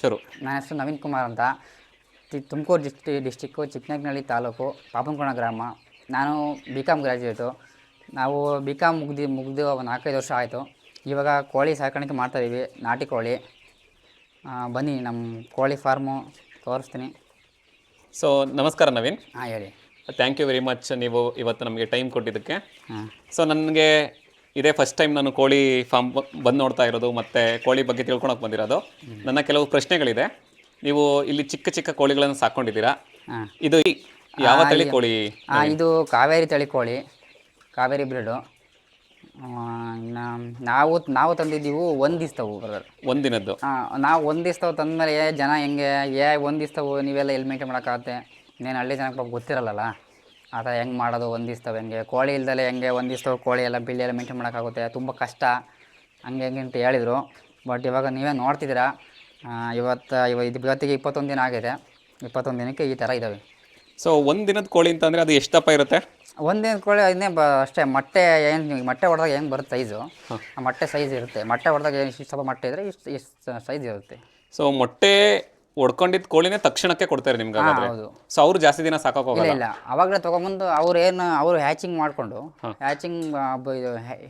ಶುರು. ನನ್ನ ಹೆಸರು ನವೀನ್ ಕುಮಾರ್ ಅಂತ. ತುಮಕೂರು ಡಿಸ್ಟ್ರಿ ಡಿಸ್ಟಿಕ್ಕು ಚಿಕ್ಕನಗ್ನಳ್ಳಿ ತಾಲೂಕು ಪಾಪನಕೋಣ ಗ್ರಾಮ. ನಾನು ಬಿ ಕಾಮ್ ಗ್ರ್ಯಾಜುಯೇಟು ನಾವು ಬಿ ಕಾಮ್ ಮುಗ್ದು ಮುಗಿದು ಒಂದು ನಾಲ್ಕೈದು ವರ್ಷ ಆಯಿತು. ಇವಾಗ ಕೋಳಿ ಸಾಕಾಣಿಕೆ ಮಾಡ್ತಾಯಿದ್ದೀವಿ ನಾಟಿ ಕೋಳಿ. ಬನ್ನಿ ನಮ್ಮ ಕೋಳಿ ಫಾರ್ಮು ತೋರಿಸ್ತೀನಿ. ಸೊ ನಮಸ್ಕಾರ ನವೀನ್. ಹಾಂ ಹೇಳಿ. ಥ್ಯಾಂಕ್ ಯು ವೆರಿ ಮಚ್ ನೀವು ಇವತ್ತು ನಮಗೆ ಟೈಮ್ ಕೊಟ್ಟಿದ್ದಕ್ಕೆ. ಹಾಂ. ಸೊ ನನಗೆ ಇದೇ ಫಸ್ಟ್ ಟೈಮ್ ನಾನು ಕೋಳಿ ಫಾರ್ಮ್ ಬಂದು ನೋಡ್ತಾ ಇರೋದು ಮತ್ತು ಕೋಳಿ ಬಗ್ಗೆ ತಿಳ್ಕೊಳಕ್ಕೆ ಬಂದಿರೋದು. ನನ್ನ ಕೆಲವು ಪ್ರಶ್ನೆಗಳಿದೆ. ನೀವು ಇಲ್ಲಿ ಚಿಕ್ಕ ಚಿಕ್ಕ ಕೋಳಿಗಳನ್ನು ಸಾಕೊಂಡಿದ್ದೀರಾ? ಹಾಂ. ಇದು ಯಾವ ತಳಿ ಕೋಳಿ? ಹಾಂ ಇದು ಕಾವೇರಿ ತಳಿ ಕೋಳಿ. ಕಾವೇರಿ ಬ್ರೀಡು. ನಾವು ನಾವು ತಂದಿದ್ದೀವು ಒಂದು ದಿಸ್ತವು ಬ್ರದರ್ ಒಂದಿನದ್ದು. ಹಾಂ ನಾವು ಒಂದು ದಿವಸ ತಂದಮೇಲೆ ಏ ಜನ ಹೆಂಗೆ ಏ ಒಂದು ದಿವಸ ನೀವೆಲ್ಲ ಎಲ್ಲಿ ಮೇಂಟೈನ್ ಮಾಡೋಕ್ಕಾಗತ್ತೆ? ಇನ್ನೇನು ಹಳ್ಳಿ ಜನಕ್ಕೆ ಪಾಪ ಗೊತ್ತಿರಲ್ಲಲ್ಲ? ಆ ಥರ ಹೆಂಗೆ ಮಾಡೋದು ಒಂದು ದಿವಸ ಹೆಂಗೆ? ಕೋಳಿ ಇಲ್ದಲೆ ಹೆಂಗೆ ಹೊಂದಿಸ್ತವೆ? ಕೋಳಿ ಎಲ್ಲ ಬಿಳಿ ಎಲ್ಲ ಮೇಂಟೈನ್ ಮಾಡೋಕ್ಕಾಗುತ್ತೆ. ತುಂಬ ಕಷ್ಟ. ಹಂಗೆ ಹೆಂಗೆ ಅಂತ ಹೇಳಿದರು. ಬಟ್ ಇವಾಗ ನೀವೇ ನೋಡ್ತಿದ್ದೀರಾ? ಇವತ್ತು ಇವ ಇದು ಇವತ್ತಿಗೆ ಇಪ್ಪತ್ತೊಂದು ದಿನ ಆಗಿದೆ. ಇಪ್ಪತ್ತೊಂದು ದಿನಕ್ಕೆ ಈ ಥರ ಇದ್ದಾವೆ ಸೊ ಒಂದು ದಿನದ ಕೋಳಿ ಅಂತಂದರೆ ಅದು ಎಷ್ಟು ದಪ್ಪ ಇರುತ್ತೆ ಒಂದಿನ ಕೋಳಿ ಅದನ್ನೇ ಬ ಅಷ್ಟೇ ಮೊಟ್ಟೆ ಏನು ಮೊಟ್ಟೆ ಹೊಡೆದಾಗ ಹೆಂಗೆ ಬರುತ್ತೆ ಸೈಜು ಆ ಮೊಟ್ಟೆ ಸೈಜ್ ಇರುತ್ತೆ. ಮೊಟ್ಟೆ ಹೊಡೆದಾಗ ಏನು ಇಷ್ಟು ಸ್ವಲ್ಪ ಮೊಟ್ಟೆ ಇದ್ದರೆ ಇಷ್ಟು ಇಷ್ಟು ಸೈಜ್ ಇರುತ್ತೆ. ಸೊ ಮೊಟ್ಟೆ ಹೊಡ್ಕೊಂಡಿದ್ದ ಕೋಳಿನೇ ತಕ್ಷಣಕ್ಕೆ ಕೊಡ್ತಾರೆ ನಿಮ್ಗೆ ಹಾಗಾದ್ರೆ. ಹೌದು. ಸೊ ಅವ್ರು ಜಾಸ್ತಿ ದಿನ ಸಾಕಕ್ಕೆ ಇಲ್ಲ ಹೋಗಲ್ಲ ಇಲ್ಲ. ಅವಾಗಲೇ ತೊಗೊಂಬಂದು ಅವ್ರು ಏನು ಅವರು ಹ್ಯಾಚಿಂಗ್ ಮಾಡಿಕೊಂಡು ಹ್ಯಾಚಿಂಗ್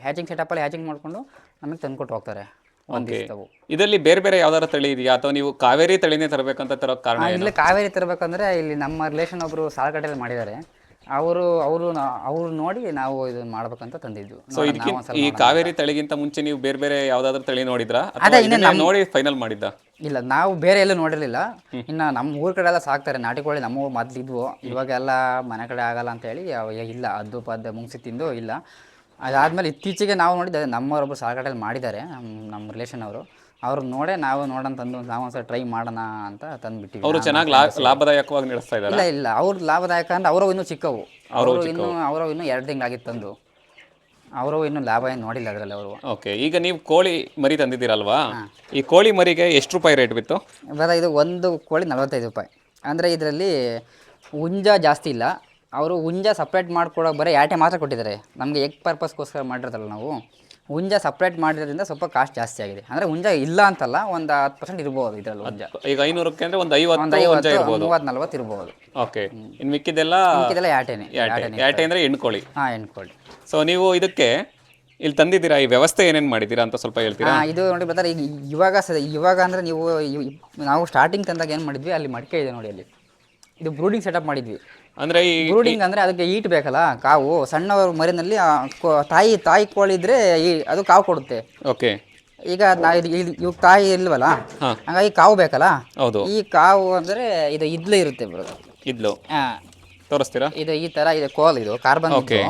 ಹ್ಯಾಚಿಂಗ್ ಸೆಟಪಲ್ಲಿ ಹ್ಯಾಚಿಂಗ್ ಮಾಡಿಕೊಂಡು ನಮಗೆ ತಂದ್ಕೊಟ್ಟು ಹೋಗ್ತಾರೆ. ಒಂದು. ಇದರಲ್ಲಿ ಬೇರೆ ಬೇರೆ ಯಾವ್ದಾರ ತಳಿ ಇದೆಯಾ? ಅಥವಾ ನೀವು ಕಾವೇರಿ ತಳಿನೇ ತರಬೇಕಂತ ತರೋ ಕಾರಣ ಇಲ್ಲಿ ಕಾವೇರಿ ತರಬೇಕಂದ್ರೆ ಇಲ್ಲಿ ನಮ್ಮ ರಿಲೇಷನ್ ಒಬ್ರು ಸಾಲಗಡೆಯಲ್ಲಿ ಮಾಡಿದ್ದಾರೆ. ಅವರು ಅವರು ಅವ್ರು ನೋಡಿ ನಾವು ಇದು ಮಾಡ್ಬೇಕಂತ ತಂದಿದ್ವಿ. ಸೊ ಇದಕ್ಕಿಂತ ಈ ಕಾವೇರಿ ತಳಿಗಿಂತ ಮುಂಚೆ ನೀವು ಬೇರೆ ಬೇರೆ ಯಾವ್ದಾದ್ರು ತಳಿ ನೋಡಿದ್ರಾ? ಅಥವಾ ಇದನ್ನೇ ನೋಡಿ ಫೈನಲ್ ಮಾಡಿದ್ದ? ಇಲ್ಲ ನಾವು ಬೇರೆ ಎಲ್ಲೂ ನೋಡಿರಲಿಲ್ಲ. ಇನ್ನು ನಮ್ಮ ಊರ ಕಡೆ ಎಲ್ಲ ಸಾಕ್ತಾರೆ ನಾಟಿ ಕೋಳಿ ನಮ್ಮ ಮೊದ್ಲು ಇದ್ವು. ಇವಾಗೆಲ್ಲ ಮನೆ ಕಡೆ ಆಗಲ್ಲ ಅಂತ ಹೇಳಿ ಇಲ್ಲ ಅದು ಪದ್ದೆ ಮುಂಗ್ಸಿ ತಿಂದು ಇಲ್ಲ. ಅದಾದ್ಮೇಲೆ ಇತ್ತೀಚೆಗೆ ನಾವು ನೋಡಿದ್ದೆ ನಮ್ಮವರೊಬ್ಬರು ಸಾಲಕಟ್ಟೆಯಲ್ಲಿ ಮಾಡಿದ್ದಾರೆ ನಮ್ಮ ನಮ್ಮ ರಿಲೇಷನ್ ಅವರು. ಅವ್ರು ನೋಡೇ ನಾವು ನೋಡೋಣ ತಂದು ನಾವು ಒಂದ್ಸಲ ಟ್ರೈ ಮಾಡೋಣ ಅಂತ ತಂದ್ಬಿಟ್ಟಿವಿ. ಅವರು ಚೆನ್ನಾಗಿ ಲಾಭದಾಯಕವಾಗಿ ನಡೆಸ್ತಾ ಇದ್ದಾರೆ? ಇಲ್ಲ ಇಲ್ಲ. ಅವ್ರು ಲಾಭದಾಯಕ ಅಂದ್ರೆ ಅವರು ಇನ್ನೂ ಚಿಕ್ಕವು. ಅವರು ಇನ್ನೂ ಅವರು ಇನ್ನೂ ಎರಡು ತಿಂಗಳಾಗಿತ್ತು ತಂದು. ಅವರು ಇನ್ನೂ ಲಾಭ ಏನು ನೋಡಿಲ್ಲ ಅದರಲ್ಲಿ ಅವರು ಓಕೆ ಈಗ ನೀವು ಕೋಳಿ ಮರಿ ತಂದಿದ್ದೀರಲ್ವಾ? ಈ ಕೋಳಿ ಮರಿಗೆ ಎಷ್ಟು ರೂಪಾಯಿ ರೇಟ್ ಬಿತ್ತು? ಇವಾಗ ಇದು ಒಂದು ಕೋಳಿ ನಲವತ್ತೈದು ರೂಪಾಯಿ. ಅಂದರೆ ಇದರಲ್ಲಿ ಹುಂಜ ಜಾಸ್ತಿ ಇಲ್ಲ. ಅವರು ಹುಂಜ ಸಪ್ರೇಟ್ ಮಾಡ್ಕೊಡೋ ಬರೀ ಯಾಟೆ ಮಾತ್ರ ಕೊಟ್ಟಿದ್ದಾರೆ. ನಮಗೆ ಎಗ್ ಪರ್ಪಸ್ಗೋಸ್ಕರ ಮಾಡಿರೋದಲ್ಲ ನಾವು. ಹುಂಜ ಸಪ್ರೇಟ್ ಮಾಡಿರೋದ್ರಿಂದ ಸ್ವಲ್ಪ ಕಾಸ್ಟ್ ಜಾಸ್ತಿ ಆಗಿದೆ. ಅಂದ್ರೆ ಹುಂಜ ಇಲ್ಲ ಅಂತಲ್ಲ ಒಂದು ಹತ್ತು ಪರ್ಸೆಂಟ್ ಇರ್ಬೋದು ಇದರಲ್ಲಿ ಹುಂಜ. ಈಗ ಐನೂರಕ್ಕೆ ಅಂದ್ರೆ ಒಂದು ಐವತ್ತು ಒಂದು ಹುಂಜ ಐವತ್ತು ಇರ್ಬೋದು ಮೂವತ್ತು ನಲ್ವತ್ತು ಇರ್ಬೋದು. ಓಕೆ ಇನ್ನು ಮಿಕ್ಕಿದೆಲ್ಲ ಮಿಕ್ಕಿದೆಲ್ಲ ಯಾಟೆನೆ ಯಾಟೆನೆ ಯಾಟೆ ಅಂದ್ರೆ ಹೆಣ್ಕೋಳಿ ಹಾಂ ಹೆಣ್ಕೋಳಿ ಸೊ ನೀವು ಇದಕ್ಕೆ ಇಲ್ಲಿ ತಂದಿದ್ದೀರಾ ಈ ವ್ಯವಸ್ಥೆ ಏನೇನು ಮಾಡಿದ್ದೀರಾ ಅಂತ ಸ್ವಲ್ಪ ಹೇಳ್ತೀರಾ? ಇದು ನೋಡಿ ಬರ್ತಾರೆ ಈಗ ಇವಾಗ ಸ ಇವಾಗ ಅಂದರೆ ನೀವು ನಾವು ಸ್ಟಾರ್ಟಿಂಗ್ ತಂದಾಗ ಏನು ಮಾಡಿದ್ವಿ ಅಲ್ಲಿ ಮಡಿಕೆ ಇದೆ ನೋಡಿ ಅಲ್ಲಿ. ಇದು ಬ್ರೂಡಿಂಗ್ ಸೆಟಪ್ ಮಾಡಿದ್ವಿ. ಅಂದ್ರೆ ಈ ಬ್ರೂಡಿಂಗ್ ಅಂದ್ರೆ ಅದಕ್ಕೆ ಈಟ್ ಬೇಕಲ್ಲ ಕಾವು. ಸಣ್ಣ ಮರಿನಲ್ಲಿ ಆ ಕೋ- ತಾಯಿ ತಾಯಿ ಕೋಳಿ ಇದ್ರೆ ಈ ಅದು ಕಾವು ಕೊಡುತ್ತೆ. ಓಕೆ. ಈಗ ನಾ ಇದು ಇದು- ಇವಾಗ ತಾಯಿ ಇಲ್ವಲ್ಲ ಹಂಗಾಗಿ ಹಾಗಾಗಿ ಕಾವು ಬೇಕಲ್ಲ ಹೌದು. ಈ ಕಾವು ಅಂದ್ರೆ ಇದು ಇದ್ಲು ಇರುತ್ತೆ ಇದ್ಲು. ಹಾ. ತೋರಿಸ್ತೀರಾ? ಇದು ಈ ತರ ಇದೆ ಕೋಲ್ ಇದು ಕಾರ್ಬನ್ Okay.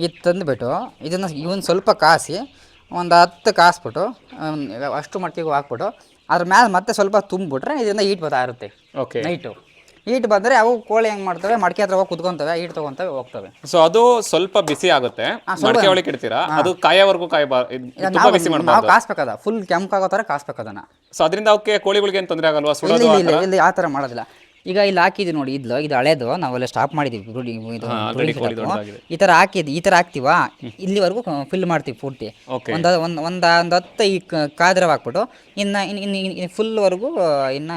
ಇದು. ತಂದುಬಿಟ್ಟು ಇದನ್ನ ಇವನ್ ಸ್ವಲ್ಪ ಕಾಸಿ ಒಂದು ಹತ್ತು ಕಾಸ್ಬಿಟ್ಟು ಅಷ್ಟು ಮಟ್ಟಿಗೆ ಹಾಕ್ಬಿಟ್ಟು ಅದ್ರ ಮೇಲೆ ಮತ್ತೆ ಸ್ವಲ್ಪ ತುಂಬಿಬಿಟ್ರೆ ಇದರಿಂದ ಈಟ್ ಬರ್ತಾ ಇರುತ್ತೆ ಓಕೆ. ನೈಟು ಈಟ್ ಬಂದ್ರೆ ಅವು ಕೋಳಿ ಹೆಂಗ್ ಮಾಡ್ತವೆ? ಮಡಕೆ ಹತ್ರ ಹೋಗಿ ಕುತ್ಕೊಂತವೆ ಈಟ್ ತಗೊಂತವೆ ಹೋಗ್ತವೆ. ಸೊ ಅದು ಸ್ವಲ್ಪ ಬಿಸಿ ಆಗುತ್ತೆ. ಮಡಕೆ ಒಳಗೆ ಇಡ್ತೀರಾ ಅದು ಕಾಯೋವರೆಗೂ ಕಾಯಬಾರ ತುಂಬಾ ನಾವು ಬಿಸಿ ನಾವು ಕಾಸ್ಬೇಕದ. ಫುಲ್ ಕೆಂಪಾಗೋ ಥರ ಕಾಸ್ಬೇಕದನ್ನ. ಸೊ ಅದರಿಂದ ಅವಕ್ಕೆ ಕೋಳಿಗಳಿಗೆ ಏನು ತೊಂದರೆ ಆಗಲ್ವಾ? ಸುಡೋದು ಇಲ್ಲ ಆ ಇಲ್ಲ ಆ ತರ ಮಾಡೋದಿಲ್ಲ. ಈಗ ಇಲ್ಲಿ ಹಾಕಿದ್ವಿ ನೋಡಿ ಇದ್ಲು ಇದು ಹಳೇದು. ನಾವೆಲ್ಲ ಸ್ಟಾಪ್ ಮಾಡಿದೀವಿ. ಈ ತರ ಹಾಕಿದ್ವಿ ಈ ತರ ಹಾಕ್ತಿವಾ? ಇಲ್ಲಿವರೆಗೂ ಫಿಲ್ ಮಾಡ್ತೀವಿ ಪೂರ್ತಿ. ಒಂದ್ ಒಂದ್ ಒಂದು ಒಂದು ಹತ್ತು ಈ ಕ- ಕಾದ್ರ ಹಾಕ್ಬಿಟ್ಟು ಇನ್ನ ಇನ್ನು ಇನ್ನು ಫುಲ್ವರೆಗೂ ಇನ್ನ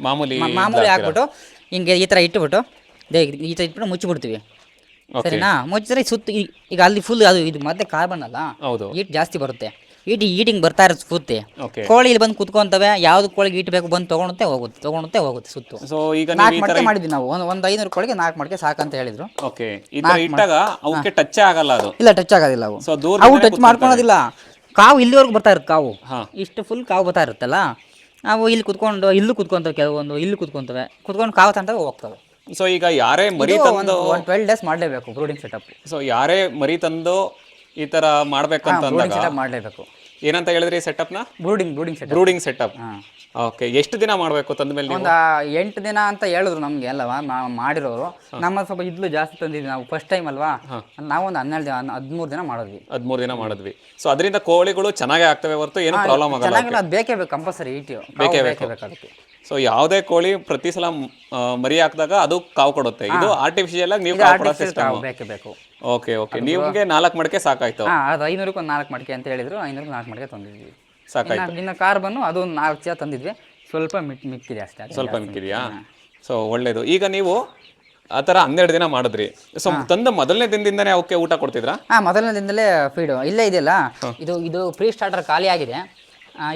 ಮಾಮೂಲಿ ಮಾಮೂಲಿ ಹಾಕ್ಬಿಟ್ಟು ಹಿಂಗೆ ಈ ಥರ ಇಟ್ಬಿಟ್ಟು ದೇ ಈ ಥರ ಇಟ್ಬಿಟ್ಟು ಮುಚ್ಚಿಬಿಡ್ತೀವಿ. ಸರಿನಾ? ಮುಚ್ಚಿದ್ರೆ ಸುತ್ತ ಈಗ ಅಲ್ಲಿ ಫುಲ್ ಅದು ಇದು ಮತ್ತೆ ಕಾರ್ಬನ್ ಅಲ್ಲ? ಹೌದು. ಈಟ್ ಜಾಸ್ತಿ ಬರುತ್ತೆ. ಈಟ್ ಈಟಿಂಗ್ ಬರ್ತಾ ಇರುತ್ತೆ ಪೂರ್ತಿ. ಓಕೆ ಕೋಳಿ ಇಲ್ಲಿ ಬಂದು ಕುತ್ಕೊಂತವೆ ಯಾವ್ದು ಕೋಳಿಗೆ ಈಟ್ ಬೇಕು ಬಂದು ತಗೊಳುತ್ತೆ ಹೋಗುತ್ತೆ ತಗೊಳುತ್ತೆ ಹೋಗುತ್ತೆ ಸುತ್ತು. ಸೊ ಈಗ ನಾಲ್ಕು ಮಡಿಕೆ ಮಾಡಿದ್ವಿ ನಾವು. ಒಂದು ಒಂದು ಐನೂರು ಕೋಳಿಗೆ ನಾಲ್ಕು ಮಡಿಕೆ ಸಾಕಂತ ಹೇಳಿದ್ರು. ಓಕೆ ಇಟ್ಟಾಗ ಅವಕ್ಕೆ ಟಚ್ ಆಗಲ್ಲ ಅದು. ಇಲ್ಲ ಟಚ್ ಆಗೋದಿಲ್ಲ ಅವು. ಅವು ಟಚ್ ಮಾಡ್ಕೊಳೋದಿಲ್ಲ. ಕಾವು ಇಲ್ಲಿವರೆಗೂ ಬರ್ತಾ ಇರುತ್ತೆ ಕಾವು. ಇಷ್ಟು ಫುಲ್ ಕಾವು ಬರ್ತಾ ಇರುತ್ತಲ್ಲ? ಅವು ಇಲ್ಲಿ ಕುತ್ಕೊಂಡು ಇಲ್ಲೂ ಕುತ್ಕೊಂತವೆ ಕೆಲವೊಂದು ಇಲ್ಲಿ ಕುತ್ಕೊಂತವೆ. ಕುತ್ಕೊಂಡು ಕಾವು ತಂತ ಹೋಗ್ತವೆ. ಸೊ ಈಗ ಯಾರೇ ಮರಿ ತಂದು ಒಂದು ಟ್ವೆಲ್ ಡೇಸ್ ಮಾಡಲೇಬೇಕು ಬ್ರೂಡಿಂಗ್ ಸೆಟಪ್ ಸೊ ಯಾರೇ ಮರಿ ತಂದು ಈ ತರ ಮಾಡ್ಬೇಕಂತ ಮಾಡಲೇಬೇಕು. ಏನಂತ ಹೇಳಿದ್ರಿ ಸೆಟಪ್ನ brooding brooding set brooding setup okay ಎಷ್ಟು ದಿನ ಮಾಡಬೇಕು ತಂದ ಮೇಲೆ ಒಂದು ಎಂಟು ದಿನ ಅಂತ ಹೇಳಿದ್ರು ನಮಗೆ ಅಲ್ಲವಾ ನಾವು ಮಾಡಿರೋರು. ನಮ್ಮ ಸ್ವಲ್ಪ ಇದ್ಲು ಜಾಸ್ತಿ ತಂದಿದ್ವಿ ನಾವು ಫಸ್ಟ್ ಟೈಮ್ ಅಲ್ವಾ? ನಾವು ಒಂದು ಹನ್ನೆರಡು ದಿನ ಹದಿಮೂರು ದಿನ ಮಾಡಿದ್ವಿ. ಹದಿಮೂರು ದಿನ ಮಾಡಿದ್ವಿ. ಸೊ ಅದರಿಂದ ಕೋಳಿಗಳು ಚೆನ್ನಾಗೇ ಆಗ್ತವೆ ಹೊರತು ಏನು ಪ್ರಾಬ್ಲಮ್ ಆಗಲ್ಲ ಚೆನ್ನಾಗಿಲ್ಲ ಅದು ಬೇಕೇ ಬೇಕು ಕಂಪಲ್ಸರಿ ಈಟಿ ಬೇಕೇ ಬೇಕು ಅದಕ್ಕೆ. ಸೊ ಯಾವುದೇ ಕೋಳಿ ಪ್ರತಿ ಸಲ ಮರಿ ಹಾಕಿದಾಗ ಅದು ಕಾವು ಕೊಡುತ್ತೆ. ಇದು ಆರ್ಟಿಫಿಷಿಯಲ್ ಆಗಿ ನೀವು ಕಾವು ಕೊಡೋ ಸಿಸ್ಟಮ್ ಬೇಕೇ ಬೇಕು. ಓಕೆ ಓಕೆ ನಿಮಗೆ ನಾಲ್ಕು ಮಡಿಕೆ ಸಾಕಾಯ್ತು. ಹಾಂ ಅದು ಐನೂರಕ್ಕೆ ಒಂದು ನಾಲ್ಕು ಮಡಿಕೆ ಅಂತ ಹೇಳಿದ್ರು ಐನೂರಕ್ಕೆ ನಾಲ್ಕು ಮಡಿಕೆ ತಂದಿದ್ವಿ. ಸಾಕಾಯ್ತು. ಇನ್ನು ಕಾರ್ಬನ್ನು ಅದು ಒಂದು ನಾಲ್ಕು ಚೀಲ ತಂದಿದ್ವಿ. ಸ್ವಲ್ಪ ಮಿಟ್ ಮಿಕ್ಕಿದೆ ಅಷ್ಟೇ ಸ್ವಲ್ಪ. ಮಿಕ್ಕಿದೆಯಾ? ಸೊ ಒಳ್ಳೇದು. ಈಗ ನೀವು ಆ ಥರ ಹನ್ನೆರಡು ದಿನ ಮಾಡಿದ್ರಿ. ಸೊ ತಂದ ಮೊದಲನೇ ದಿನದಿಂದನೇ ಅವಕ್ಕೆ ಊಟ ಕೊಡ್ತಿದ್ರಾ? ಹಾಂ ಮೊದಲನೇ ದಿನದಲ್ಲೇ ಫೀಡು ಇಲ್ಲೇ ಇದೆಯಲ್ಲ ಇದು ಇದು ಪ್ರೀ ಸ್ಟಾರ್ಟರ್ ಖಾಲಿ ಆಗಿದೆ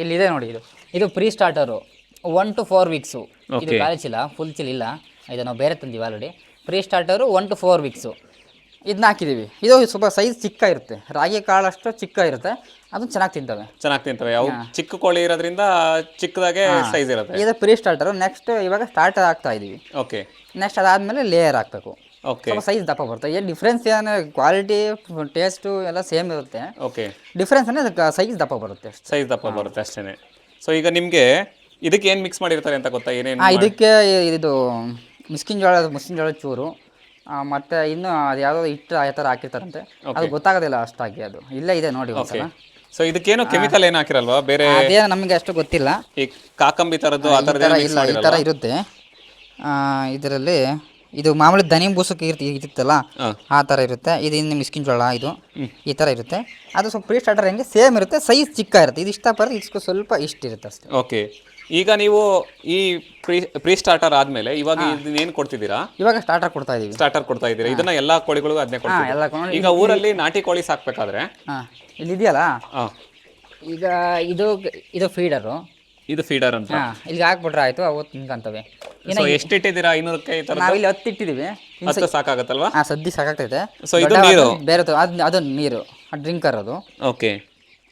ಇಲ್ಲಿದೆ ನೋಡಿ ಇದು. ಇದು pre starter one to four weeks ಇದು ಖಾಲಿ ಚೀಲ ಫುಲ್ ಚೀಲ ಇಲ್ಲ. ಇದು ನಾವು ಬೇರೆ ತಂದೀವಿ already pre starter one two four weeks ಇದನ್ನ ಹಾಕಿದ್ದೀವಿ ಇದು ಸ್ವಲ್ಪ ಸೈಜ್ ಚಿಕ್ಕ ಇರುತ್ತೆ. ರಾಗಿ ಕಾಳಷ್ಟು ಚಿಕ್ಕ ಇರುತ್ತೆ. ಅದು ಚೆನ್ನಾಗಿ ತಿಂತವೆ. ಚೆನ್ನಾಗಿ ತಿಂತವೆ. ಅವು ಚಿಕ್ಕ ಕೋಳಿ ಇರೋದ್ರಿಂದ ಚಿಕ್ಕದಾಗೆ ಸೈಜ್ ಇರುತ್ತೆ. ಇದು ಪ್ರೀ ಸ್ಟಾರ್ಟರು ನೆಕ್ಸ್ಟ್ ಇವಾಗ ಸ್ಟಾರ್ಟರ್ ಆಗ್ತಾ ಇದ್ದೀವಿ ಓಕೆ ನೆಕ್ಸ್ಟ್ ಅದಾದಮೇಲೆ ಲೇಯರ್ ಹಾಕಬೇಕು. ಓಕೆ ಸೈಜ್ ದಪ್ಪ ಬರುತ್ತೆ. ಏನು ಡಿಫ್ರೆನ್ಸ್ ಏನು? ಕ್ವಾಲಿಟಿ ಟೇಸ್ಟು ಎಲ್ಲ ಸೇಮ್ ಇರುತ್ತೆ. ಓಕೆ ಡಿಫ್ರೆನ್ಸ್ ಅಂದರೆ ಅದಕ್ಕೆ ಸೈಜ್ ದಪ್ಪ ಬರುತ್ತೆ ಸೈಜ್ ದಪ್ಪ ಬರುತ್ತೆ ಅಷ್ಟೇ ಸೊ ಈಗ ನಿಮಗೆ ಇದಕ್ಕೆ ಏನು ಮಿಕ್ಸ್ ಮಾಡಿರ್ತಾರೆ ಅಂತ ಗೊತ್ತಾ? ಏನೇನು ಇದಕ್ಕೆ ಇದು ಮಿಸ್ಕಿನ ಜೋಳ ಮುಸ್ಕಿನ ಜೋಳ ಚೂರು ಆ, ಮತ್ತೆ ಇನ್ನು ಅದು ಯಾವುದೋ ಹಿಟ್ಟು ಆ ಥರ ಹಾಕಿರ್ತಾರಂತೆ. ಅದು ಗೊತ್ತಾಗೋದಿಲ್ಲ ಅಷ್ಟಾಗಿ ಅದು. ಇಲ್ಲೇ ಇದೆ ನೋಡಿ ಒಂದ್ಸಲ. ಸೊ ಇದಕ್ಕೇನು ಕೆಮಿಕಲ್ ಏನು ಹಾಕಿರಲ್ವಾ? ಬೇರೆ ಅದೇ ನಮಗೆ ಅಷ್ಟು ಗೊತ್ತಿಲ್ಲ. ಈ ಕಾಕಂಬಿ ಥರದ್ದು ಆ ಈ ಥರದ್ದು ಥರ ಇಲ್ಲ ಈ ಥರ ಇರುತ್ತೆ. ಇದರಲ್ಲಿ ಇದು ಮಾಮೂಲಿ ದನಿ ಬೂಸಕ್ಕೆ ಇರ್ತಿ ಇರುತ್ತಲ್ಲ ಆ ಥರ ಇರುತ್ತೆ. ಇದು ಇನ್ನು ಮಿಸ್ಕಿನ ಜೋಳ ಇದು. ಈ ಥರ ಇರುತ್ತೆ. ಅದು ಸ್ವಲ್ಪ ಪ್ರೀ ಸ್ಟಾರ್ಟರ್ ಹೆಂಗೆ ಸೇಮ್ ಇರುತ್ತೆ ಸೈಜ್ ಚಿಕ್ಕ ಇರುತ್ತೆ. ಇದು ಇಷ್ಟ ಬರುತ್ತೆ ಇದಕ್ಕೆ ಸ್ವಲ್ಪ ಇಷ್ಟಿರುತ್ತೆ ಅಷ್ಟೇ. ಓಕೆ ಈಗ ನೀವು ಈ ಪ್ರೀ ಪ್ರೀ ಸ್ಟಾರ್ಟರ್ ಆದ್ಮೇಲೆ ಇವಾಗ ಏನ್ ಕೊಡ್ತಿದ್ದೀರಾ? ಇವಾಗ ಸ್ಟಾರ್ಟರ್ ಕೊಡ್ತಾ ಇದೀವಿ. ಸ್ಟಾರ್ಟರ್ ಕೊಡ್ತಾ ಇದೀರಾ? ಇದನ್ನ ಎಲ್ಲಾ ಕೋಳಿಗಳಿಗೂ ಅದನ್ನೇ ಕೊಡ್ತೀವಿ ಎಲ್ಲ ಈಗ ಊರಲ್ಲಿ ನಾಟಿ ಕೋಳಿ ಸಾಕ್ಬೇಕಾದ್ರೆ? ಹಾಂ ಇಲ್ಲಿ ಇದೆಯಲ್ಲ? ಆ, ಈಗ ಇದು ಇದು ಫೀಡರು ಇದು ಫೀಡರ್ ಅಂತ? ಇಲ್ಲಿ ಇಲ್ಲಿಗೆ ಹಾಕ್ಬಿಟ್ರೆ ಆಯ್ತು ಅವು ತಿನ್ಕಂತವೆ ಸೊ ಎಷ್ಟು ಇಟ್ಟಿದ್ದೀರಾ? ಐನೂರಕ್ಕೆ ಈ ನಾವಿಲ್ಲಿ ಹತ್ತು ಇಟ್ಟಿದ್ದೀವಿ. ಹತ್ತು ಸಾಕಾಗತ್ತಲ್ವಾ? ಹಾಂ ಸದ್ಯ ಸಾಕಾಗ್ತೈತೆ ಸೊ ಇದು ನೀರು? ಅದು ಬೇರೆ ತ- ಅದು ಅದು ನೀರು ಡ್ರಿಂಕರ್ ಅದು. ಓಕೆ